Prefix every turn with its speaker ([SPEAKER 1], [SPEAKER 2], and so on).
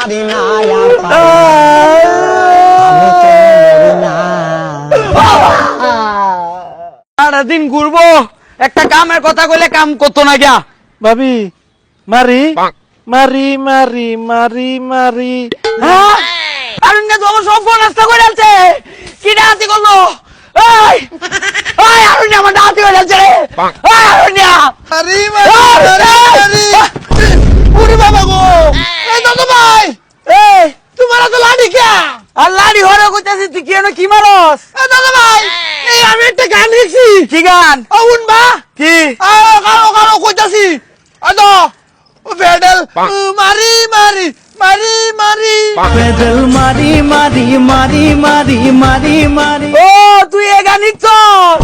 [SPEAKER 1] পারি না আর পারি না। আমি তো মরি না।
[SPEAKER 2] সারাদিন ঘুরবো। একটা কামের কথা কইলে কাম করতো না গিয়া।
[SPEAKER 3] ভাবি মারি মারি মারি মারি মারি।
[SPEAKER 2] হ্যাঁ? আরুণ্য তো আমার সব নষ্ট করে আছে কি ডাহাতি করল? এই! এই আরুণ্য আমার ডাহাতি করে আছে রে।
[SPEAKER 3] মারি
[SPEAKER 2] ওরে বাবা গো এই দাদা ভাই এই তোমার তো লাড়ি কে আর লাড়ি কইতাছি তুই কি কি মারস? দাদা ভাই এই। আমি একটা গান লিখছি। কি গান? ও উনবা? কি? ও গাও গাও কইতাছি। আদো ফেডেল মারি মারি মারি মারি।
[SPEAKER 3] পেডেল মারি মারি মারি মারি মারি মারি।
[SPEAKER 2] ও তুই এ গান লিখছস?